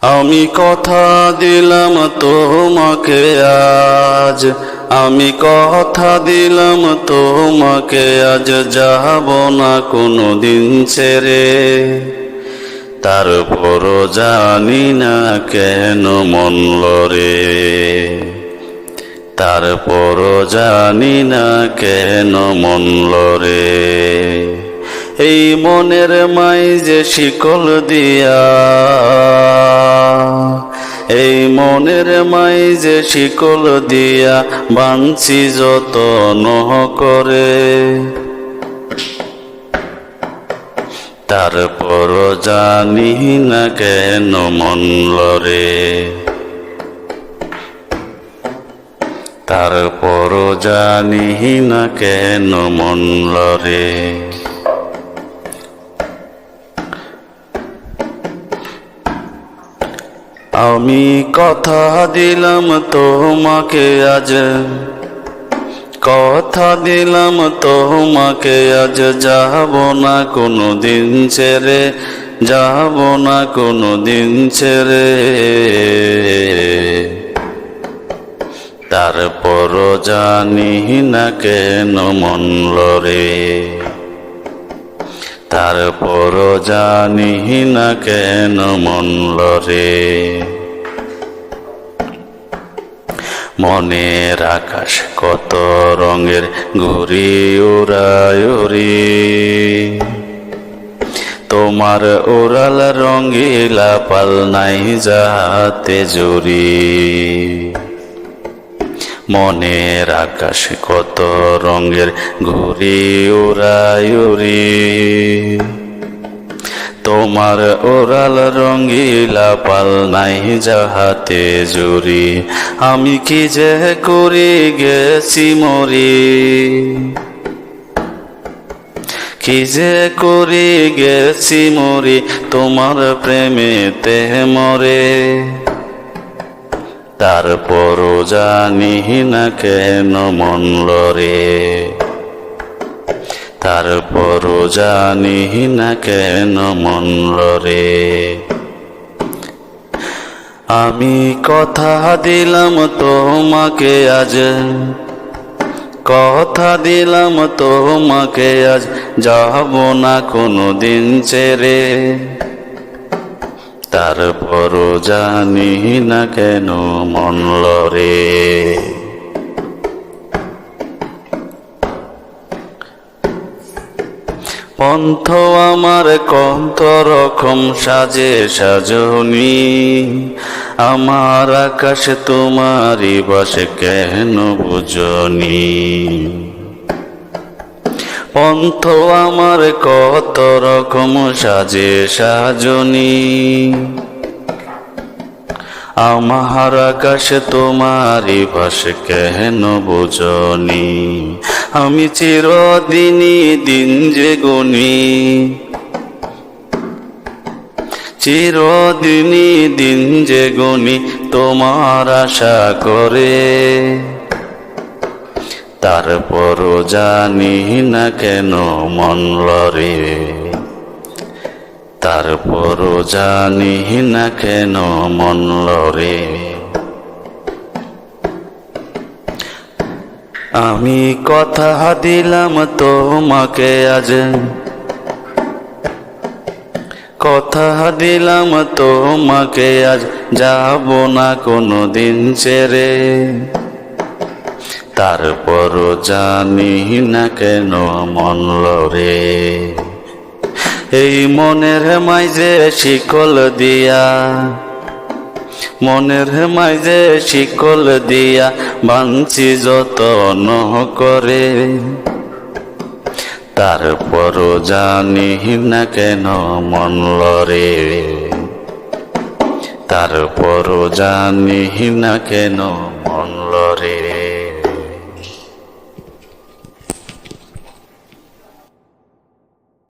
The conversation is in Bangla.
আমি কথা দিলাম তোমাকে আজ। আমি কথা দিলাম তোমাকে আজ। যাব না কোনো দিন ছেড়ে। তারপর জানি না কেন মনল রে তারপর জানি না কেন মনল রে এই মনের মাই যে শিকল দিয়া। এই মনের মাই যে শিকল দিয়া বাঞ্ছি যত নহ করে। তারপর জানি না কেন মনল রে তারপর জানি না কেন মনল রে আমি কথা দিলাম তোমাকে আজ। কথা দিলাম তোমাকে আজ। যাব না কোনো দিন ছেড়ে, যাব না কোনো দিন ছেড়ে। তারপর জানি না কেন মনল রে তারপর জানি না কেন মনল রে মনের আকাশ কত রঙের ঘুরি উড়ায়ুরি তোমার ওরাল রঙিলা পাল নাই যাতে জুরি মনের আকাশ কত রঙের ঘুরি উড়ায়ুরি তোমার ওরাল রঙিলা পাল নাই যাহাতে জুরি আমি কি যে করি গেছি মরি। কি যে করি গেছি মরি, তোমার প্রেমেতে মরে। তারপরও জানি না কেন মনল রে তারপরও জানি না কেন মনল রে আমি কথা দিলাম তোমাকে আজ, কথা দিলাম তোমাকে আজ, যাব না কোনো দিন ছেড়ে। তারপরও জানি না কেন মনল রে পন্থ আমার কন্ত রকম সাজে সাজনি, আমার আকাশ তোমারই বাসে কেন বুঝনি? পন্থ আমার কত রকম সাজে সাজনি। আমার আকাশ তোমারই ভাস কেন বুঝনি? আমি চিরদিনই দিন যে গুনি চিরদিনই দিন যে গুনি তোমার আশা করে। তারপরও জানি না কেন মনল রে তারপরও জানি না কেন মনল রে আমি কথা দিলাম তোমাকে আজ। কথা দিলাম তোমাকে আজ। যাব না কোনো দিন ছেড়ে। তারপরও জানি না কেন মনল রে এই মনের মাইজে শিকল দিয়া, মনের মাইজে শিকল দিয়া বাঞ্ছি যত নহ করে। তারপরও জানি না কেন মনল রে তারপরও জানি না কেন মনল রে